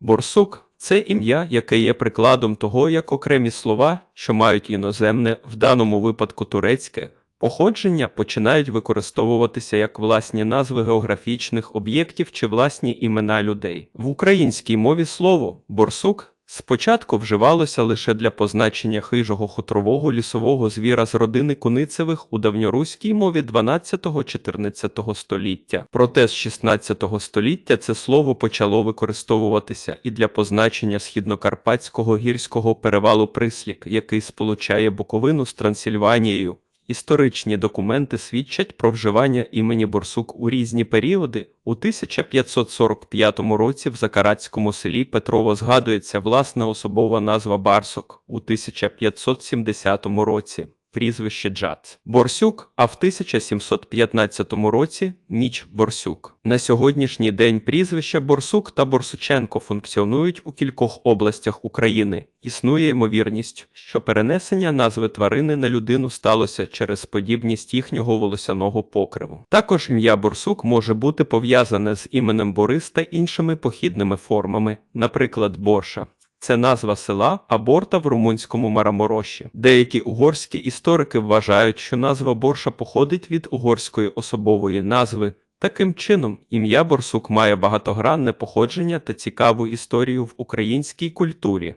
Борсук це ім'я, яке є прикладом того, як окремі слова, що мають іноземне, в даному випадку турецьке, походження, починають використовуватися як власні назви географічних об'єктів чи власні імена людей. В українській мові слово борсук спочатку вживалося лише для позначення хижого хутрового лісового звіра з родини куницевих у давньоруській мові 12-14 століття. Проте з 16 століття це слово почало використовуватися і для позначення східнокарпатського гірського перевалу Прислік, який сполучає Буковину з Трансильванією. Історичні документи свідчать про вживання імені Борсук у різні періоди. У 1545 році в Закарацькому селі Петрово згадується власна особова назва Барсок, у 1570 році прізвище Джац Борсюк, а в 1715 році Ніч Борсюк. На сьогоднішній день прізвища Борсук та Борсученко функціонують у кількох областях України. Існує ймовірність, що перенесення назви тварини на людину сталося через подібність їхнього волосяного покриву. Також ім'я Борсук може бути пов'язане з іменем Борис та іншими похідними формами, наприклад, Борша. Це назва села Аборта в румунському Марамороші. Деякі угорські історики вважають, що назва Борша походить від угорської особової назви. Таким чином, ім'я Борсук має багатогранне походження та цікаву історію в українській культурі.